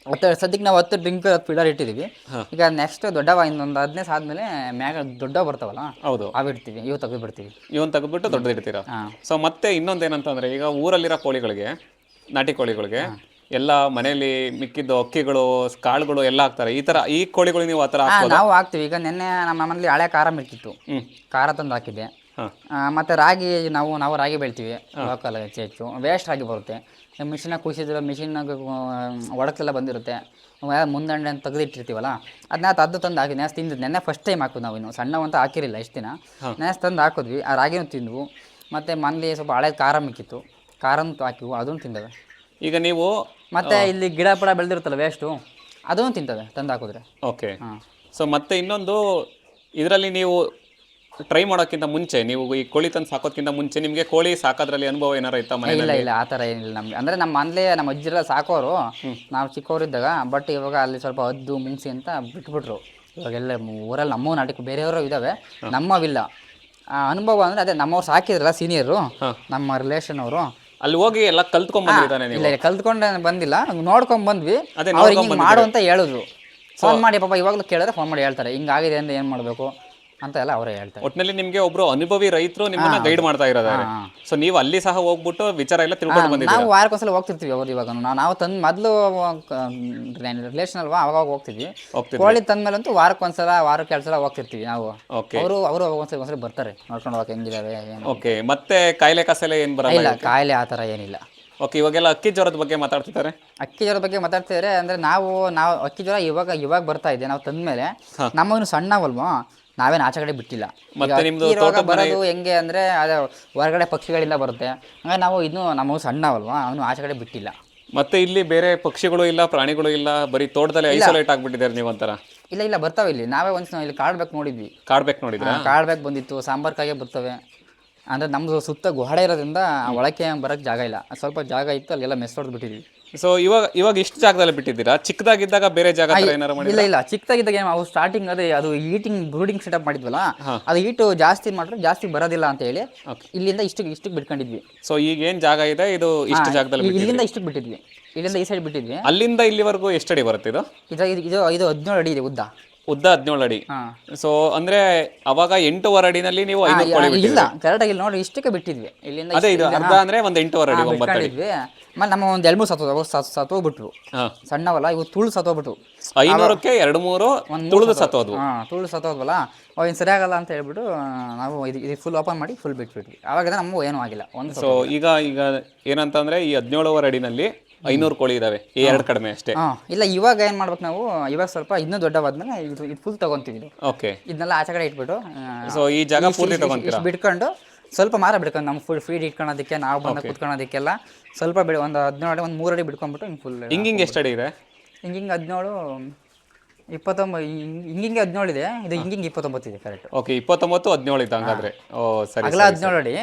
ಹತ್ತು ಸದ್ಯಕ್ಕೆ ನಾವು ಹತ್ತು ಡ್ರಿಂಕರ್ ಫೀಡರ್ ಇಟ್ಟಿದ್ದೀವಿ ಈಗ ನೆಕ್ಸ್ಟ್ ದೊಡ್ಡವ ಇನ್ನೊಂದು ಹದಿನೈದು ಆದ್ಮೇಲೆ ಮ್ಯಾಗ ದೊಡ್ಡ ಬರ್ತಾವಲ್ಲ ಹೌದು. ಅವು ಇಡ್ತೀವಿ ಇವು ತೆಗೆದು ಬಿಡ್ತೀವಿ ಇವನ್ ತೆಗೆದ್ಬಿಟ್ಟು ದೊಡ್ಡದು ಇಡ್ತೀರಾ? ಸೊ ಮತ್ತೆ ಇನ್ನೊಂದೇನಂತಂದ್ರೆ ಈಗ ಊರಲ್ಲಿರೋ ಕೋಳಿಗಳಿಗೆ ನಾಟಿ ಕೋಳಿಗಳಿಗೆ ಎಲ್ಲ ಮನೆಯಲ್ಲಿ ಮಿಕ್ಕಿದ್ದು ಅಕ್ಕಿಗಳು ಕಾಳುಗಳು ಎಲ್ಲ ಹಾಕ್ತಾರೆ. ಈ ತರ ಈ ಕೋಳಿಗಳು ನೀವು ಆ ಥರ ನಾವು ಹಾಕ್ತೀವಿ. ಈಗ ನಿನ್ನೆ ನಮ್ಮ ಮನೇಲಿ ಹಳೆ ಖಾರ ಮಿಕ್ಕಿತ್ತು ಖಾರ ತಂದು ಹಾಕಿದ್ದೆ. ಹಾಂ ಆ, ಮತ್ತೆ ರಾಗಿ ನಾವು ನಾವು ರಾಗಿ ಬೆಳಿತೀವಿ ಲೋಕಲ್ ಹೆಚ್ಚು ಹೆಚ್ಚು. ವೇಸ್ಟ್ ರಾಗಿ ಬರುತ್ತೆ. ಮಿಷಿನಾಗ ಕುಸಿದ್ರೆ ಮಿಷಿನಾಗ ಒಡಕೆಲ್ಲ ಬಂದಿರುತ್ತೆ. ಮುಂದಂಡೆ ಅಂತ ತೆಗೆದಿಟ್ಟಿರ್ತೀವಲ್ಲ ಅದನ್ನ ಅದು ತಂದು ಹಾಕಿ ನೆನೆಸ್ ತಿಂದು ನೆನ್ನೆ ಫಸ್ಟ್ ಟೈಮ್ ಹಾಕೋದು ನಾವು ಇನ್ನು. ಸಣ್ಣವಂತ ಹಾಕಿರಲಿಲ್ಲ ಇಷ್ಟು ದಿನ. ನೆನೆಸ್ ತಂದು ಹಾಕಿದ್ವಿ ಆ ರಾಗಿನೂ ತಿಂದ್ವು. ಮತ್ತು ಮನೇಲಿ ಸ್ವಲ್ಪ ಹಳೆ ಖಾರ ಮಿಕ್ಕಿತ್ತು. ಖಾರನೂ ಹಾಕಿವು ಅದನ್ನು ತಿಂದವೆ. ಈಗ ನೀವು ಮತ್ತು ಇಲ್ಲಿ ಗಿಡ ಪಡ ಬೆಳೆದಿರುತ್ತಲ್ಲ ವೇಸ್ಟು ಅದನ್ನು ತಿಂತವೆ ತಂದು ಹಾಕಿದ್ರೆ. ಓಕೆ ಹಾಂ. ಸೊ ಮತ್ತೆ ಇನ್ನೊಂದು ಇದರಲ್ಲಿ ನೀವು ಟ್ರೈ ಮಾಡೋಕ್ಕಿಂತ ಮುಂಚೆ ನೀವು ಈ ಕೋಳಿ ತಂದು ಸಾಕೋದ್ಕಿಂತ ಮುಂಚೆ ನಿಮಗೆ ಕೋಳಿ ಸಾಕೋದ್ರಲ್ಲಿ ಅನುಭವ ಏನಾರ ಇತ್ತ ಮನೆ ಇಲ್ಲ ಇಲ್ಲ ಆ ಥರ ಏನಿಲ್ಲ ನಮಗೆ. ಅಂದರೆ ನಮ್ಮ ಮನೇಲಿ ನಮ್ಮ ಅಜ್ಜಿರೆಲ್ಲ ಸಾಕೋರು ನಾವು ಚಿಕ್ಕವರಿದ್ದಾಗ ಬಟ್ ಇವಾಗ ಅಲ್ಲಿ ಸ್ವಲ್ಪ ಅದ್ದು ಮುಂಗ್ಸಿ ಅಂತ ಬಿಟ್ಬಿಟ್ರು. ಇವಾಗೆಲ್ಲ ಊರಲ್ಲಿ ನಮ್ಮ ನಾಟಕ ಬೇರೆಯವರು ಇದ್ದಾವೆ ನಮ್ಮವಿಲ್ಲ. ಆ ಅನುಭವ ಅಂದರೆ ಅದೇ ನಮ್ಮವ್ರು ಸಾಕಿದ್ರಲ್ಲ ಸೀನಿಯರು ನಮ್ಮ ರಿಲೇಷನ್ ಅವರು. ಅಲ್ಲಿ ಹೋಗಿ ಎಲ್ಲ ಕಲ್ತ್ಕೊಂಡ್ ಬಂದಿದ್ದಾನೆ ನೀವು? ಇಲ್ಲ ಇಲ್ಲ ಕಲ್ತ್ಕೊಂಡೆ ಬಂದಿಲ್ಲ ನೋಡ್ಕೊಂಡ್ ಬಂದ್ವಿ. ಅವ್ರಿಗೆ ಅವ್ರು ಹಿಂಗೆ ಮಾಡು ಅಂತ ಹೇಳಿದ್ರು. ಫೋನ್ ಮಾಡಿ ಪಾಪ ಇವಾಗಲೂ ಕೇಳಿದ್ರೆ ಫೋನ್ ಮಾಡಿ ಹೇಳ್ತಾರೆ. ಹಿಂಗಾಗಿದೆ ಅಂದ್ರೆ ಏನು ಮಾಡಬೇಕು? ಅಂತ ಎಲ್ಲ ಅವರೇ ಹೇಳ್ತಾರೆ ಒಟ್ಟಿನಲ್ಲಿ ನಿಮಗೆ ಒಬ್ರು ಅನುಭವಿ ರೈತರು ನಿಮ್ಮನ್ನ ಗೈಡ್ ಮಾಡ್ತಾ ಇರೋದಾರೆ ಸೊ ನೀವು ಅಲ್ಲಿ ಸಹ ಹೋಗ್ಬಿಟ್ಟು ವಿಚಾರ ಎಲ್ಲ ತಿಳ್ಕೊಂಡು ಬಂದಿದ್ದೀರಾ? ನಾವು ವಾರಕ್ಕೊಂದ್ಸಲ ಹೋಗ್ತಿರ್ತೀವಿ ಅವ್ರು ಇವಾಗ ನಾವು ನಾವು ತಂದು ಮೊದಲು ರಿಲೇಷನ್ ಅಲ್ವಾ? ಅವಾಗ ಹೋಗ್ತಿದ್ವಿ. ಕೋಳಿ ತಂದ್ಮೇಲಂತೂ ವಾರಕ್ಕೊಂದ್ಸಲ ವಾರಕ್ಕೆ ಎರಡು ಸಲ ಹೋಗ್ತಿರ್ತೀವಿ ನಾವು. ಅವರು ಅವರು ಒಂದ್ಸಲ ಒಂದ್ಸಲ ಬರ್ತಾರೆ. ನೋಡ್ಕೊಂಡು ಹೋಗಕ್ಕೆ ಹೆಂಗಿದಾವೆ ಓಕೆ ಮತ್ತೆ ಕಾಯಿಲೆ ಕಸಲೆ ಏನು ಬರಲ್ಲ ಇಲ್ಲ ಕಾಯಿಲೆ ಆ ಥರ ಏನಿಲ್ಲ. ಓಕೆ ಇವಾಗೆಲ್ಲ ಅಕ್ಕಿ ಜ್ವರದ ಬಗ್ಗೆ ಮಾತಾಡ್ತಿದ್ದಾರೆ? ಅಕ್ಕಿ ಜ್ವರದ ಬಗ್ಗೆ ಮಾತಾಡ್ತಿದ್ರೆ ಅಂದ್ರೆ ನಾವು ನಾವು ಅಕ್ಕಿ ಜ್ವರ ಇವಾಗ ಇವಾಗ ಬರ್ತಾ ಇದೆ. ನಾವು ತಂದ್ಮೇಲೆ ನಮ್ಮನ್ನು ಸಣ್ಣವಲ್ವಾ? ನಾವೇನು ಆಚೆ ಕಡೆ ಬಿಟ್ಟಿಲ್ಲ. ಮತ್ತೆ ನಿಮ್ದು ಅಕ್ಕಿ ರೋಗ ತೋಟದ ಮನೆ- ಬರೋದು ಹೆಂಗೆ ಅಂದರೆ ಅದು ಹೊರಗಡೆ ಪಕ್ಷಿಗಳಿಂದ ಬರುತ್ತೆ. ಹಂಗಾಗಿ ನಾವು ಇನ್ನೂ ನಮ್ಮ ಸಣ್ಣವಲ್ವಾ ಅವನು ಆಚೆ ಕಡೆ ಬಿಟ್ಟಿಲ್ಲ. ಮತ್ತೆ ಇಲ್ಲಿ ಬೇರೆ ಪಕ್ಷಿಗಳು ಇಲ್ಲ ಪ್ರಾಣಿಗಳು ಇಲ್ಲ ಬರೀ ತೋಟದಲ್ಲಿ ಐಸೋಲೇಟ್ ಆಗ್ಬಿಟ್ಟಿದ್ದಾರೆ ನೀವು ಒಂಥರ ಇಲ್ಲ ಇಲ್ಲ ಬರ್ತಾವೆ ಇಲ್ಲಿ. ನಾವೇ ಒಂದು ಇಲ್ಲಿ ಕಾಡ್ಬೇಕು ನೋಡಿದ್ವಿ. ಕಾಡ್ಬೇಕು ನೋಡಿದ್ವಿ ಕಾಡ್ಬೇಕು ಬಂದಿತ್ತು ಸಾಂಬಾರ್ ಕಾಗೆ ಬರ್ತವೆ. ಅಂದರೆ ನಮ್ಮದು ಸುತ್ತ ಗುಹಾಡೆ ಇರೋದ್ರಿಂದ ಒಳಕೆ ಬರೋಕ್ಕೆ ಜಾಗ ಇಲ್ಲ. ಸ್ವಲ್ಪ ಜಾಗ ಇತ್ತು ಅಲ್ಲೆಲ್ಲ ಮೆಸ್ ಹೊಡೆದು ಬಿಟ್ಟಿದ್ವಿ. ಸೊ ಇವಾಗ ಇವಾಗ ಇಷ್ಟು ಜಾಗದಲ್ಲಿ ಬಿಟ್ಟಿದ್ದೀರಾ? ಚಿಕ್ಕದಾಗಿದ್ದಾಗ ಬೇರೆ ಜಾಗ ಹತ್ರ ಏನಾರ ಮಾಡಿ ಇಲ್ಲ ಇಲ್ಲ. ಚಿಕ್ಕದಾಗಿದ್ದಾಗ ಇದ್ದಾಗ ಅವು ಸ್ಟಾರ್ಟಿಂಗ್ ಅದೇ ಅದು ಈಟಿಂಗ್ ಬ್ರೂಡಿಂಗ್ ಸೆಟಪ್ ಮಾಡಿದ್ವಲ್ಲ? ಅದು ಈಟು ಜಾಸ್ತಿ ಮಾಡಿದ್ರೆ ಜಾಸ್ತಿ ಬರೋದಿಲ್ಲ ಅಂತ ಹೇಳಿ ಇಲ್ಲಿಂದ ಇಷ್ಟಕ್ಕೆ ಇಷ್ಟಕ್ಕೆ ಬಿಟ್ಕೊಂಡಿದ್ವಿ. ಸೊ ಈಗ ಏನು ಜಾಗ ಇದೆ? ಇದು ಇಷ್ಟು ಜಾಗದಲ್ಲಿ ಇಲ್ಲಿಂದ ಇಷ್ಟಕ್ಕೆ ಬಿಟ್ಟಿದ್ವಿ. ಇಲ್ಲಿಂದ ಈ ಸೈಡ್ ಬಿಟ್ಟಿದ್ವಿ. ಅಲ್ಲಿಂದ ಇಲ್ಲಿವರೆಗೂ ಎಷ್ಟು ಅಡಿ ಬರುತ್ತೆ ಇದು ಇದು ಇದು ಹದಿನೇಳು ಅಡಿ ಇದೆ ಉದ್ದ. ಉದ್ದ ಹದಿನೇಳು ಅಡಿ. ಸೊ ಅಂದ್ರೆ ಅವಾಗ ಎಂಟೂವರೆ ಅಡಿನಲ್ಲಿ ನೀವು ಕೋಳಿ. ಇಲ್ಲ ಕರೆಕ್ಟಾಗಿ ಆಗಿಲ್ಲ ನೋಡಿ ಇಷ್ಟಕ್ಕೆ ಬಿಟ್ಟಿದ್ವಿ. ಇಲ್ಲಿಂದ ಅದೇ ಇದು ಅರ್ಧ ಅಂದ್ರೆ ಒಂದ್ ಎಂಟೂವರೆ ಅಡಿ ಒಂಬತ್ತು ಅಡಿ. ಆಮೇಲೆ ನಮ್ಮ ಒಂದು ಎರಡು ಮೂರು ಸತ್ತು ಸತ್ ಸತ್ತೋಗ್ಬಿಟ್ರು ಸಣ್ಣವಲ್ಲ ಇವು ತುಳು ಸತ್ತೋಗ್ಬಿಟ್ರು. ಐನೂರಕ್ಕೆ ಎರಡು ಮೂರು ತುಳಿದು ಸತ್ತೋದ್ವು. ಹಾ ತುಳು ಸತ್ತೋದ್ವಲ್ಲ? ಇನ್ ಸರಿಯಾಗಲ್ಲ ಅಂತ ಹೇಳ್ಬಿಟ್ಟು ನಾವು ಇದು ಇದು ಫುಲ್ ಓಪನ್ ಮಾಡಿ ಫುಲ್ ಬಿಟ್ಬಿಟ್ವಿ. ಅವಾಗ ನಮಗೂ ಏನೂ ಆಗಿಲ್ಲ ಒಂದು ಸೊ ಈಗ ಈಗ ಏನಂತಂದ್ರೆ ಈ ಹದಿನೇಳುವರೆ ಅಡಿನಲ್ಲಿ ಐನೂರು ಕೋಳಿ ಇದಾವೆ. ಈ ಎರಡು ಕಡಿಮೆ ಅಷ್ಟೇ. ಹಾಂ ಇಲ್ಲ ಇವಾಗ ಏನ್ ಮಾಡ್ಬೇಕು ನಾವು? ಇವಾಗ ಸ್ವಲ್ಪ ಇನ್ನೂ ದೊಡ್ಡವಾದ್ಮೇಲೆ ಇದು ಇದು ಫುಲ್ ತಗೊಂತೀವಿ ಇದು. ಓಕೆ ಇದನ್ನೆಲ್ಲ ಆಚೆ ಕಡೆ ಇಟ್ಬಿಟ್ಟು ಸೊ ಈ ಜಾಗ ಪೂರ್ತಿ ತಗೊಂತೀರಾ ಇಷ್ಟು ಬಿಟ್ಕೊಂಡು ಸ್ವಲ್ಪ ಮಾರ ಬಿಡ್ಕೊಂಡು ನಮ್ಮ ಫುಲ್ ಫೀಡ್ ಇಟ್ಕೊಳೋದಕ್ಕೆ ನಾವು ಬಂದ ಕುತ್ಕೊಳೋದಕ್ಕೆಲ್ಲ ಸ್ವಲ್ಪ ಬಿಡಿ ಒಂದು ಹದಿನೇಳು ಅಡಿ ಒಂದು ಮೂರಡಿ ಅಡಿ ಬಿಟ್ಕೊಂಡ್ಬಿಟ್ಟು ಹಿಂಗೆ ಫುಲ್ ಹಿಂಗೆ ಹಿಂಗ್ ಎಷ್ಟು ಅಡಿ ಇದೆ? ಹಿಂಗೆ ಹಿಂಗೆ ಹದಿನೇಳು ಇಪ್ಪತ್ತೊಂಬ ಹಿಂಗಿಂಗೆ ಹದಿನೇಳು ಇದೆ. ಇದು ಹಿಂಗಿಂಗೆ ಇಪ್ಪತ್ತೊಂಬತ್ತು ಇದೆ ಕರೆಕ್ಟ್ ಓಕೆ ಇಪ್ಪತ್ತೊಂಬತ್ತು ಹದಿನೇಳು ಇದೆ ಹಂಗಾದ್ರೆ. ಓ ಸರಿ ಅಗಲ ಹದಿನೇಳು ಅಡಿ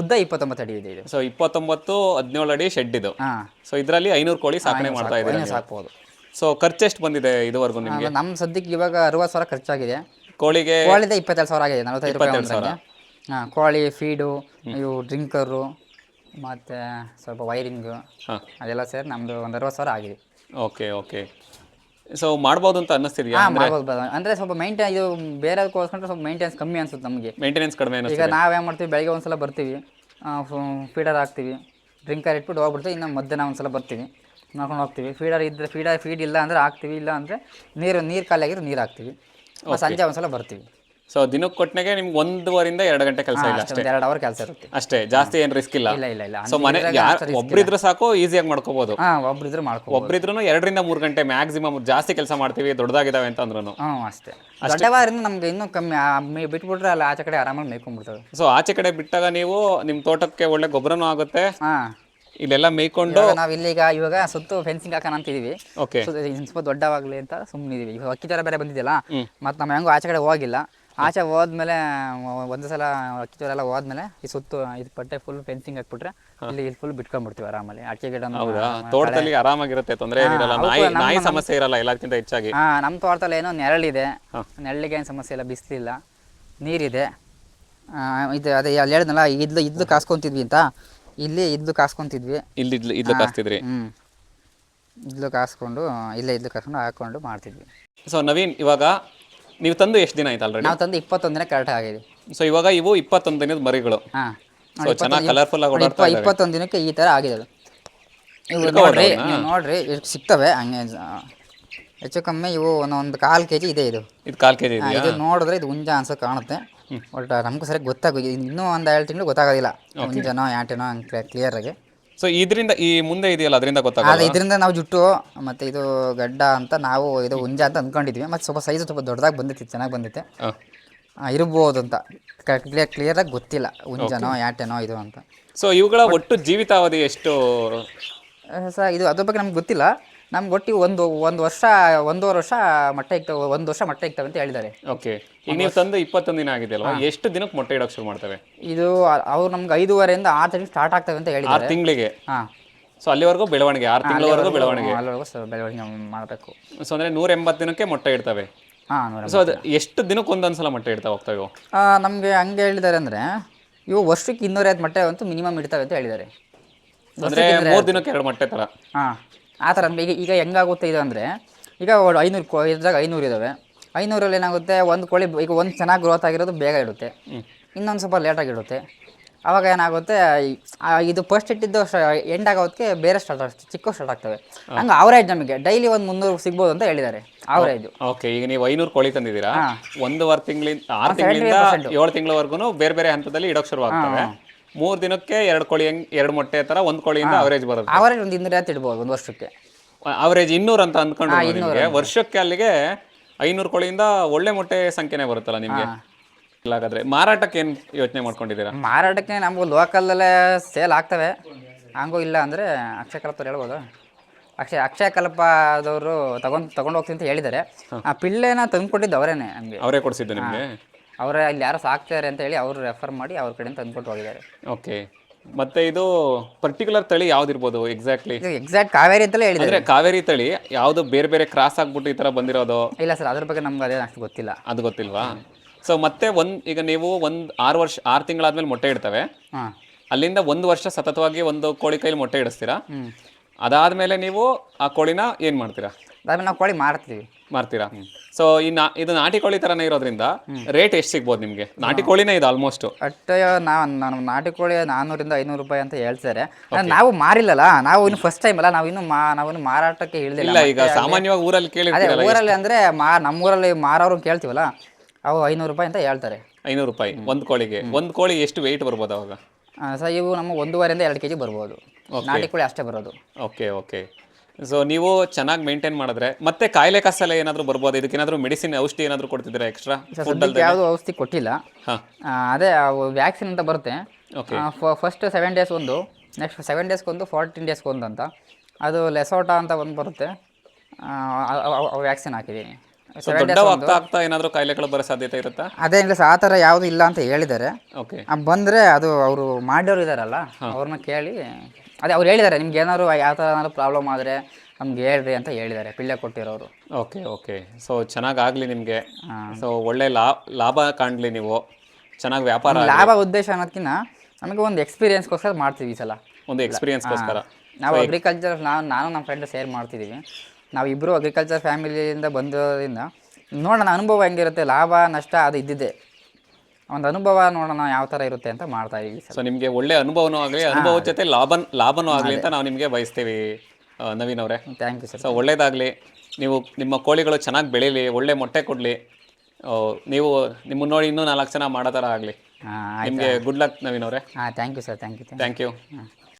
ಉದ್ದ ಇಪ್ಪತ್ತೊಂಬತ್ತು ಅಡಿ ಇದೆ ಇದು. ಸೊ ಇಪ್ಪತ್ತೊಂಬತ್ತು ಹದಿನೇಳು ಅಡಿ ಶೆಡ್ ಇದು. ಹಾಂ. ಸೊ ಇದರಲ್ಲಿ ಐನೂರು ಕೋಳಿ ಸಾಕಣೆ ಮಾಡ್ತಾ ಇದ್ದೀರಾ. ಸಾಕ್ಬೋದು. ಸೊ ಖರ್ಚು ಎಷ್ಟು ಬಂದಿದೆ ಇದುವರೆಗೂ ನಿಮಗೆ? ನಮ್ಮ ಸದ್ಯಕ್ಕೆ ಇವಾಗ ಅರವತ್ತು ಸಾವಿರ ಖರ್ಚಾಗಿದೆ. ಕೋಳಿಗೆ ಕೋಳಿದೆ ಇಪ್ಪತ್ತೆರಡು ಸಾವಿರ ಆಗಿದೆ ನಲವತ್ತೈದು ರೂಪಾಯಿ ಸಾವಿರ. ಹಾಂ ಕೋಳಿ ಫೀಡು ಇವು ಡ್ರಿಂಕರು ಮತ್ತು ಸ್ವಲ್ಪ ವೈರಿಂಗು ಅದೆಲ್ಲ ಸೇರಿ ನಮ್ಮದು ಒಂದು ಅರವತ್ತು ಸಾವಿರ ಆಗಿದೆ. ಓಕೆ ಓಕೆ ಸೊ ಮಾಡ್ಬೋದು ಅಂತ ಅನ್ನಿಸ್ತಿದ್ಯಾ ಅಂದ್ರೆ ಮಾಡ್ಬೋದು ಬ- ಅಂದರೆ ಸ್ವಲ್ಪ ಮೈಂಟೈನ್ ಇದು ಬೇರೆ ಹೋಲ್ಸ್ಕೊಂಡ್ರೆ ಸ್ವಲ್ಪ ಮೈಂಟೆನೆನ್ಸ್ ಕಮ್ಮಿ ಅನ್ಸುತ್ತೆ ನಮಗೆ. ಮೈಂಟೆನೆನ್ಸ್ ಕಡಿಮೆ ಈಗ ನಾವು ಏನು ಮಾಡ್ತೀವಿ ಬೆಳಗ್ಗೆ ಒಂದ್ಸಲ ಬರ್ತೀವಿ. ಫೀಡರ್ ಹಾಕ್ತೀವಿ. ಡ್ರಿಂಕರ್ ಇಟ್ಬಿಟ್ಟು ಹೋಗ್ಬಿಡ್ತೀವಿ ಇನ್ನು ಮಧ್ಯಾಹ್ನ ಒಂದ್ಸಲ ಬರ್ತೀವಿ. ನೋಡ್ಕೊಂಡು ಹೋಗ್ತೀವಿ. ಫೀಡರ್ ಇದ್ದರೆ ಫೀಡರ್ ಫೀಡ್ ಇಲ್ಲ ಅಂದ್ರೆ ಹಾಕ್ತೀವಿ ಇಲ್ಲ ಅಂದರೆ ನೀರು ನೀರು ಖಾಲಿ ಆಗಿದ್ರೆ ನೀರು ಹಾಕ್ತೀವಿ. ಮತ್ತೆ ಸಂಜೆ ಒಂದ್ಸಲ ಬರ್ತೀವಿ. ಸೊ ದಿನಕ್ಕೆ ಕೊಟ್ಟನೆಗೆ ನಿಮ್ಗೆ ಒಂದೂವರಿಂದ ಎರಡು ಗಂಟೆ ಕೆಲಸ ಇಲ್ಲ ಅಷ್ಟೇ ಎರಡು ಅವರ್ ಕೆಲಸ ಇರುತ್ತೆ. ಅಷ್ಟೇ ಜಾಸ್ತಿ ಏನು ರಿಸ್ಕ್ ಇಲ್ಲ. ಇಲ್ಲ ಇಲ್ಲ ಇಲ್ಲ. ಸೊ ಮನೆ ಯಾರು ಒಬ್ರಿದ್ರೆ ಸಾಕು ಈಸಿಯಾಗಿ ಮಾಡ್ಕೋಬಹುದು ಹಾ ಒಬ್ರಿದ್ರು ಮಾಡ್ಕೊ ಒಬ್ರಿದ್ರು ಎರಡರಿಂದ ಮೂರು ಗಂಟೆ ಮ್ಯಾಕ್ಸಿಮಮ್ ಜಾಸ್ತಿ ಕೆಲಸ ಮಾಡ್ತೀವಿ ದೊಡ್ಡದಾಗಿದ್ದಾವೆ ಅಂತ ಅಂದ್ರೂ ಹ್ಞೂ ಅಷ್ಟೇ. ದೊಡ್ಡವಾರಿಂದ ನಮ್ಗೆ ಇನ್ನೂ ಕಮ್ಮಿ ಆ ಮೇ- ಬಿಟ್ಬಿಟ್ರೆ ಅಲ್ಲಿ ಆಚೆ ಕಡೆ ಆರಾಮಾಗಿ ಮೇಯ್ಕೊಂಡ್ಬಿಡ್ತವೆ. ಸೊ ಆಚೆ ಕಡೆ ಬಿಟ್ಟಾಗ ನೀವು ನಿಮ್ಮ ತೋಟಕ್ಕೆ ಒಳ್ಳೆ ಗೊಬ್ಬರನೂ ಆಗುತ್ತೆ. ಹಾಂ. ಇಲ್ಲೆಲ್ಲ ಮೇಯ್ಕೊಂಡು ನಾವು ಇಲ್ಲಿಗ ಇವಾಗ ಸುತ್ತು ಫೆನ್ಸಿಂಗ್ ಹಾಕೋಣ ಅಂತಿದೀವಿ. ಓಕೆ ಸೊ ಇನ್ನು ಸ್ವಲ್ಪ ದೊಡ್ಡವಾಗ್ಲಿ ಅಂತ ಸುಮ್ಮನಿದ್ದೀವಿ ಇವಾಗ ಅಕ್ಕಿ ಥರ ಬೇರೆ ಬಂದಿದೆಯಲ್ಲ ಮತ್ತೆ ನಮ್ಮ ಹೆಂಗೋ ಆಚೆ ಕಡೆ ಹೋಗಿಲ್ಲ. ಆಚೆ ಹೋದ್ಮೇಲೆ ಒಂದು ಸಲ ಅಕ್ಕಿ ಥರ ಎಲ್ಲ ಹೋದ್ಮೇಲೆ ಈ ಸುತ್ತು ಇದು ಪಟ್ಟೆ ಫುಲ್ ಫೆನ್ಸಿಂಗ್ ಹಾಕ್ಬಿಟ್ರೆ ಇಲ್ಲಿ ಇಲ್ಲಿ ಫುಲ್ ಬಿಟ್ಕೊಂಡ್ಬಿಡ್ತೀವಿ ಆರಾಮಲ್ಲಿ. ಅಡಿಕೆ ಗಿಡ ಹೌದಾ? ತೋಟದಲ್ಲಿ ಆರಾಮಾಗಿರುತ್ತೆ ತೊಂದರೆ ಏನಿರಲ್ಲ. ನಾಯಿ ನಾಯಿ ಸಮಸ್ಯೆ ಇರಲ್ಲ ಎಲ್ಲದಕ್ಕಿಂತ ಹೆಚ್ಚಾಗಿ. ಹಾ ನಮ್ಮ ತೋಟದಲ್ಲಿ ಏನೋ ನೆರಳಿದೆ. ನೆರಳಿಗೆ ಏನು ಸಮಸ್ಯೆ ಇಲ್ಲ ಬಿಸಿಲಿಲ್ಲ. ನೀರಿದೆ. ಇದು ಅದೇ ಅಲ್ಲಿ ಹೇಳಿದ್ನಲ್ಲ ಇದ್ಲು ಇದ್ಲು ಕಾಸ್ಕೊಂತಿದ್ವಿ ಅಂತ. ಇಲ್ಲಿ ಇದ್ಲು ಕಾಸ್ಕೊಂತಿದ್ವಿ. ಇಲ್ಲಿ ಇದ್ಲು ಇದ್ಲು ಕಾಸ್ತಿದ್ರಿ. ಇದ್ಲು ಕಾಸ್ಕೊಂಡು ಇಲ್ಲೇ ಇದ್ಲು ಕಾಸ್ಕೊಂಡು ಹಾಕೊಂಡು ಮಾಡ್ತಿದ್ವಿ. ಸೊ ನವೀನ್ ಇವಾಗ ನೀವು ತಂದು ಎಷ್ಟು ದಿನ ಆಯ್ತು ಆಲ್ರೆಡಿ ನಾವು ತಂದು ಇಪ್ಪತ್ತೊಂದು ದಿನ ಕರೆಕ್ಟ್ ಆಗಿದೆ. ಸೊ ಇವಾಗ ಇವು ಇಪ್ಪತ್ತೊಂದು ದಿನದ ಮರಿಗಳು. ಹಾಂ. ಸೊ ಚೆನ್ನಾಗಿ ಕಲರ್ಫುಲ್ ಆಗಿ ಓಡಾಡ್ತಾ ಇಪ್ಪತ್ತೊಂದು ದಿನಕ್ಕೆ ಈ ಥರ ಆಗಿದೆ ಅದು. ಇವು ನೋಡ್ರಿ ನೀವು ನೋಡ್ರಿ ಸಿಗ್ತವೆ ಹಂಗೆ ಹೆಚ್ಚು ಕಮ್ಮಿ ಇವು ಒಂದೊಂದು ಕಾಲು ಕೆ ಜಿ ಇದೆ ಇದು. ಇದು ಕಾಲ್ ಕೆಜಿ ಇದು ನೋಡಿದ್ರೆ ಇದು ಹುಂಜ ಅನ್ಸೋ ಕಾಣುತ್ತೆ. ಬಟ್ ನಮಗೂ ಸರಿಯಾಗಿ ಗೊತ್ತಾಗ ಇನ್ನೂ ಒಂದು ಎರಡು ತಿಂಗಳು ಗೊತ್ತಾಗೋದಿಲ್ಲ. ಹುಂಜನೋ ಯಾಟನೋ ಹಂಗೆ ಕ್ಲಿಯರ್ ಆಗಿ. ಸೊ ಇದರಿಂದ ಈ ಮುಂದೆ ಇದೆಯಲ್ಲ ಅದರಿಂದ ಗೊತ್ತಾಗಲ್ಲ ಆದರೆ ಇದರಿಂದ ನಾವು ಜುಟ್ಟು ಮತ್ತು ಇದು ಗಡ್ಡ ಅಂತ ನಾವು ಇದು ಹುಂಜ ಅಂತ ಅಂದ್ಕೊಂಡಿದ್ವಿ ಮತ್ತು ಸ್ವಲ್ಪ ಸೈಜ್ ಸ್ವಲ್ಪ ದೊಡ್ಡದಾಗಿ ಬಂದಿತ್ತು ಚೆನ್ನಾಗಿ ಬಂದಿತ್ತು. ಆ, ಆ, ಇರ್ಬೋದು ಅಂತ. ಕ್ಲಿಯರ್ ಕ್ಲಿಯರಾಗಿ ಗೊತ್ತಿಲ್ಲ ಹುಂಜನೋ ಯಾಟೆನೋ ಇದು ಅಂತ. ಸೊ ಇವುಗಳ ಒಟ್ಟು ಜೀವಿತಾವಧಿ ಎಷ್ಟು? ಸರ್ ಇದು ಅದ್ರ ಬಗ್ಗೆ ನಮ್ಗೆ ಗೊತ್ತಿಲ್ಲ. ನಮ್ಗೆ ಒಟ್ಟಿ ಒಂದು ಒಂದು ವರ್ಷ ಒಂದೂವರೆ ವರ್ಷ ಮೊಟ್ಟೆ ಇಕ್ತವೆ ಒಂದು ವರ್ಷ ಮೊಟ್ಟೆ ಇಕ್ತವೆ ಅಂತ ಹೇಳಿದ್ದಾರೆ. ಓಕೆ. ಈಗ ನೀವು ತಂದು ಇಪ್ಪತ್ತೊಂದು ದಿನ ಆಗಿದೆ ಅಲ್ವಾ? ಎಷ್ಟು ದಿನಕ್ಕೆ ಮೊಟ್ಟೆ ಇಡೋಕೆ ಶುರು ಮಾಡ್ತವೆ? ಇದು ಅವ್ರು ನಮ್ಗೆ ಐದೂವರೆಯಿಂದ ಆರು ತಿಂಗಳು ಸ್ಟಾರ್ಟ್ ಆಗ್ತವೆ ಅಂತ ಆರು ಹೇಳಿದ್ದಾರೆ ತಿಂಗಳಿಗೆ? ಹಾಂ. ಸೊ ಅಲ್ಲಿವರೆಗೂ ಬೆಳವಣಿಗೆ ಆರು ತಿಂಗಳವರೆಗೂ ಬೆಳವಣಿಗೆ? ಅಲ್ಲಿವರೆಗೂ ಸ್ವಲ್ಪ ಬೆಳವಣಿಗೆ ಮಾಡಬೇಕು. ಸೊ ಅಂದ್ರೆ ನೂರ ಎಂಬತ್ತು ದಿನಕ್ಕೆ ಮೊಟ್ಟೆ ಇಡ್ತವೆ? ಹಾಂ ನೂರ ಸೊ ಅದು ಎಷ್ಟು ದಿನಕ್ಕೆ ಒಂದೊಂದು ಸಲ ಮೊಟ್ಟೆ ಇಡ್ತಾ ಹೋಗ್ತವೆ ಇವು? ನಮಗೆ ಹಂಗೆ ಹೇಳಿದ್ದಾರೆ ಅಂದರೆ ಇವು ವರ್ಷಕ್ಕೆ ಇನ್ನೂರೈವತ್ತು ಮೊಟ್ಟೆ ಅಂತೂ ಮಿನಿಮಮ್ ಇಡ್ತವೆ ಅಂತ ಹೇಳಿದ್ದಾರೆ. ಅಂದ್ರೆ ಮೂರು ದಿನಕ್ಕೆ ಎರಡು ಮೊಟ್ಟೆ ತರ? ಹಾಂ. ಆ ಥರ ಈಗ ಈಗ ಹೆಂಗಾಗುತ್ತೆ ಇದು ಅಂದರೆ? ಈಗ ಐನೂರು ಕೋ ಇದ್ರಾಗ ಐನೂರು ಇದ್ದಾವೆ ಐನೂರಲ್ಲಿ ಏನಾಗುತ್ತೆ ಒಂದು ಕೋಳಿ ಈಗ ಒಂದು ಚೆನ್ನಾಗಿ ಗ್ರೋತ್ ಆಗಿರೋದು ಬೇಗ ಇಡುತ್ತೆ ಇನ್ನೊಂದು ಸ್ವಲ್ಪ ಲೇಟಾಗಿ ಇಡುತ್ತೆ ಆವಾಗ ಏನಾಗುತ್ತೆ ಇದು ಫಸ್ಟ್ ಇಟ್ಟಿದ್ದು ಎಂಡ್ ಆಗೋದಕ್ಕೆ ಬೇರೆ ಸ್ಟಾರ್ಟ್ ಆಗ್ತದೆ ಚಿಕ್ಕ ಸ್ಟಾರ್ಟ್ ಆಗ್ತವೆ. ಹಂಗೆ ಅವರೇಜ್ ನಮಗೆ ಡೈಲಿ ಒಂದು ಮುನ್ನೂರು ಸಿಗ್ಬೋದು ಅಂತ ಹೇಳಿದ್ದಾರೆ ಅವರೇಜು ಓಕೆ ಈಗ ನೀವು ಐನೂರು ಕೋಳಿ ತಂದಿದ್ದೀರಾ. ಒಂದೂವರೆ ತಿಂಗಳಿಂದ ಆರು ತಿಂಗಳಿಂದ ಏಳು ತಿಂಗಳವರೆಗೂ ಬೇರೆ ಬೇರೆ ಹಂತದಲ್ಲಿ ಇಡೋಕೆ ಶುರು ಆಗ್ತವೆ ಮೂರು ದಿನಕ್ಕೆ ಎರಡು ಕೋಳಿ ಹೆಂಗ್ ಎರಡು ಮೊಟ್ಟೆ ತರ ಒಂದು ಕೋಳಿಯಿಂದ ಅವರೇಜ್ ಬರುತ್ತೆ. ಅವರೇಜ್ ಒಂದು ಇನ್ನೂರೈವತ್ತು ಇಡ್ಬೋದು ಒಂದು ವರ್ಷಕ್ಕೆ. ಅವರೇಜ್ ಇನ್ನೂರು ಅಂತ ಅಂದ್ಕೊಂಡು ನಿಮಗೆ. ವರ್ಷಕ್ಕೆ ಅಲ್ಲಿಗೆ ಐನೂರು ಕೋಳಿಯಿಂದ ಒಳ್ಳೆ ಮೊಟ್ಟೆ ಸಂಖ್ಯೆನೇ ಬರುತ್ತಲ್ಲ ನಿಮಗೆ. ಇಲ್ಲ ಹಾಗಾದ್ರೆ ಮಾರಾಟಕ್ಕೆ ಏನು ಯೋಚನೆ ಮಾಡ್ಕೊಂಡಿದ್ದೀರಾ? ಮಾರಾಟಕ್ಕೆ ನಮಗೂ ಲೋಕಲ್ದಲ್ಲೇ ಸೇಲ್ ಆಗ್ತವೆ. ಹಂಗೂ ಇಲ್ಲ ಅಂದರೆ ಅಕ್ಷಯ ಕಲ್ಪ ಹೇಳ್ಬೋದು. ಅಕ್ಷಯ ಅಕ್ಷಯ ಕಲ್ಪದವರು ತಗೊಂಡು ತಗೊಂಡು ಹೋಗ್ತೀನಿ ಅಂತ ಹೇಳಿದ್ದಾರೆ. ಆ ಪಿಳ್ಳೆನ ತಂದು ಕೊಟ್ಟಿದ್ದು ಅವರೇನೆ ನಮಗೆ. ಅವರೇ ಕೊಡಿಸಿದ್ದು ನಿಮಗೆ? ಅವರೇ ಅಲ್ಲಿ ಯಾರು ಸಾಕ್ತಾರೆ ಅಂತ ಹೇಳಿ ಅವರು ರೆಫರ್ ಮಾಡಿ ಅವ್ರ ಕಡೆಯಿಂದ ತಂದ್ಬಿಟ್ಟು ಹೋಗಿದ್ದಾರೆ. ಓಕೆ ಮತ್ತೆ ಇದು ಪರ್ಟಿಕ್ಯುಲರ್ ತಳಿ ಯಾವ್ದಿರ್ಬೋದು ಎಕ್ಸಾಕ್ಟ್ಲಿ ಇದು ಎಕ್ಸಾಕ್ಟ್ ಕಾವೇರಿ ಅಂತಲೇ ಹೇಳಿದ್ರೆ ಅಂದ್ರೆ ಕಾವೇರಿ ತಳಿ ಯಾವ್ದು ಬೇರೆ ಬೇರೆ ಕ್ರಾಸ್ ಆಗ್ಬಿಟ್ಟು ಈ ತರ ಬಂದಿರೋದು? ಇಲ್ಲ ಸರ್ ಅದ್ರ ಬಗ್ಗೆ ನಮ್ಗೆ ಅದೇನು ಅಷ್ಟು ಗೊತ್ತಿಲ್ಲ. ಅದು ಗೊತ್ತಿಲ್ವಾ? ಸೊ ಮತ್ತೆ ಒಂದ್ ಈಗ ನೀವು ಒಂದ್ ಆರು ವರ್ಷ ಆರು ತಿಂಗಳಾದ್ಮೇಲೆ ಮೊಟ್ಟೆ ಇಡ್ತವೆ. ಹಾಂ. ಅಲ್ಲಿಂದ ಒಂದು ವರ್ಷ ಸತತವಾಗಿ ಒಂದು ಕೋಳಿ ಕೈಲಿ ಮೊಟ್ಟೆ ಇಡಿಸ್ತೀರಾ? ಅದಾದ್ಮೇಲೆ ನೀವು ಆ ಕೋಳಿನ ಏನ್ ಮಾಡ್ತೀರಾ? ಅದಾದ್ಮೇಲೆ ನಾವು ಕೋಳಿ ಮಾರ್ತೀವಿ. ಮಾರ್ತೀರಾ? ಸೊ ಈ ನಾ ಇದು ನಾಟಿ ಕೋಳಿ ತರನೇ ಇರೋದ್ರಿಂದ ರೇಟ್ ಎಷ್ಟು ಸಿಗ್ಬೋದು ನಿಮಗೆ? ನಾಟಿ ಕೋಳಿನೇ ಇದು ಆಲ್ಮೋಸ್ಟ್ ಅಟ್ ನಾವು ನಾನು ನಾಟಿ ಕೋಳಿ ನಾನ್ನೂರಿಂದ ಐನೂರು ರೂಪಾಯಿ ಅಂತ ಹೇಳ್ತಾರೆ. ನಾವು ಮಾರಿಲ್ಲಲ್ಲ ನಾವು ಇನ್ನು ಫಸ್ಟ್ ಟೈಮ್ ಅಲ್ಲ ನಾವು ಇನ್ನು ಮಾ ನಾವು ಇನ್ನು ಮಾರಾಟಕ್ಕೆ ಇಳಿದಿಲ್ಲ. ಈಗ ಸಾಮಾನ್ಯವಾಗಿ ಊರಲ್ಲಿ ಕೇಳಿ ಊರಲ್ಲಿ ಅಂದರೆ ಮಾ ನಮ್ಮೂರಲ್ಲಿ ಮಾರೋರು ಕೇಳ್ತೀವಲ್ಲ ಅವು ಐನೂರು ರೂಪಾಯಿ ಅಂತ ಹೇಳ್ತಾರೆ. ಐನೂರು ರೂಪಾಯಿ ಒಂದು ಕೋಳಿಗೆ. ಒಂದು ಕೋಳಿ ಎಷ್ಟು ವೆಯ್ಟ್ ಬರ್ಬೋದು ಅವಾಗ? ಸರ್ ಇವು ನಮ್ಮ ಒಂದೂವರೆಯಿಂದ ಎರಡು ಕೆ ಜಿ ಬರ್ಬೋದು ನಾಟಿ ಕೋಳಿ ಅಷ್ಟೇ ಬರೋದು. ಓಕೆ ಓಕೆ ಸೊ ನೀವು ಚೆನ್ನಾಗಿ ಮೇಂಟೈನ್ ಮಾಡಿದ್ರೆ ಮತ್ತೆ ಕಾಯಿಲೆ ಕಸಲೆ ಏನಾದರೂ ಬರ್ಬೋದು? ಇದಕ್ಕೆ ಏನಾದರೂ ಮೆಡಿಸಿನ್ ಔಷಧಿ ಏನಾದರೂ ಕೊಡ್ತಿದ್ದೀರಾ ಎಕ್ಸ್ಟ್ರಾ ಫುಡ್ ಯಾವುದು ಔಷಧಿ ಕೊಟ್ಟಿಲ್ಲ. ಹಾಂ. ಅದೇ ವ್ಯಾಕ್ಸಿನ್ ಅಂತ ಬರುತ್ತೆ. ಫಸ್ಟ್ ಸೆವೆನ್ ಡೇಸ್ ಒಂದು ನೆಕ್ಸ್ಟ್ ಸೆವೆನ್ ಡೇಸ್ಗೊಂದು ಫೋರ್ಟೀನ್ ಡೇಸ್ಗೆ ಒಂದು ಅಂತ. ಅದು ಲೆಸೋಟ ಅಂತ ಒಂದು ಬರುತ್ತೆ. ವ್ಯಾಕ್ಸಿನ್ ಹಾಕಿದ್ದೀನಿ. ದೊಡ್ಡ ಆಗ್ತಾ ಏನಾದರೂ ಕಾಯಿಲೆಗಳು ಬರೋ ಸಾಧ್ಯತೆ ಇರುತ್ತಾ? ಅದೇ ಇಲ್ಲ ಆ ತರ ಯಾವುದು ಇಲ್ಲ ಅಂತ ಹೇಳಿದ್ದಾರೆ. ಓಕೆ ಬಂದ್ರೆ ಅದು ಅವರು ಮಾಡೋರು ಇದಾರಲ್ಲ ಅವ್ರನ್ನ ಕೇಳಿ ಅದೇ ಅವ್ರು ಹೇಳಿದ್ದಾರೆ ನಿಮ್ಗೆ ಏನಾದ್ರು ಯಾವ ಥರ ಏನಾದ್ರು ಪ್ರಾಬ್ಲಮ್ ಆದರೆ ನಮ್ಗೆ ಹೇಳ್ರಿ ಅಂತ ಹೇಳಿದ್ದಾರೆ ಪಿಳ್ಳೆ ಕೊಟ್ಟಿರೋರು. Okay okay. ಸೊ ಚೆನ್ನಾಗಾಗಲಿ ನಿಮಗೆ. ಸೊ ಒಳ್ಳೆ ಲಾ- ಲಾಭ ಕಾಣಲಿ ನೀವು. ಚೆನ್ನಾಗಿ ವ್ಯಾಪಾರ ಲಾಭ ಉದ್ದೇಶ ಅನ್ನೋದಕ್ಕಿಂತ ನಮಗೆ ಒಂದು ಎಕ್ಸ್ಪೀರಿಯನ್ಸ್ಗೋಸ್ಕರ ಮಾಡ್ತೀವಿ ಈ ಸಲ. ಒಂದು ಎಕ್ಸ್ಪೀರಿಯನ್ಸ್ಗೋಸ್ಕರ ನಾವು ಅಗ್ರಿಕಲ್ಚರ್ ನಾನು ನಾನು ನಮ್ಮ ಫ್ರೆಂಡ್ ಸೇರ್ ಮಾಡ್ತಿದ್ದೀವಿ ನಾವು ಇಬ್ಬರು ಅಗ್ರಿಕಲ್ಚರ್ ಫ್ಯಾಮಿಲಿಯಿಂದ ಬಂದಿರೋದ್ರಿಂದ ನೋಡೋಣ ಅನುಭವ ಹೆಂಗಿರುತ್ತೆ ಲಾಭ ನಷ್ಟ ಅದು ಇದ್ದಿದ್ದೆ. ಒಂದು ಅನುಭವ ನೋಡೋಣ ಯಾವ ಥರ ಇರುತ್ತೆ ಅಂತ ಮಾಡ್ತಾ ಇದೀವಿ ಸರ್. ಸೊ ನಿಮಗೆ ಒಳ್ಳೆ ಅನುಭವನೂ ಆಗಲಿ ಅನುಭವದ ಜೊತೆ ಲಾಭ ಲಾಭನೂ ಆಗಲಿ ಅಂತ ನಾವು ನಿಮಗೆ ಬಯಸ್ತೀವಿ ಆ, ನವೀನ್ ಅವರೇ. ಥ್ಯಾಂಕ್ ಯು ಸರ್ ಸೊ ಒಳ್ಳೇದಾಗಲಿ. ನೀವು ನಿಮ್ಮ ಕೋಳಿಗಳು ಚೆನ್ನಾಗಿ ಬೆಳೀಲಿ ಒಳ್ಳೆ ಮೊಟ್ಟೆ ಕೊಡಲಿ. ನೀವು ನಿಮ್ಮನ್ನ ನೋಡಿ ಇನ್ನೂ ನಾಲ್ಕು ಜನ ಮಾಡೋ ಥರ ಆಗಲಿ. ಹಾಂ ನಿಮಗೆ ಗುಡ್ ಲಕ್ ನವೀನ್ ಅವರೇ. ಹಾಂ thank you sir thank you thank you ಹಾಂ.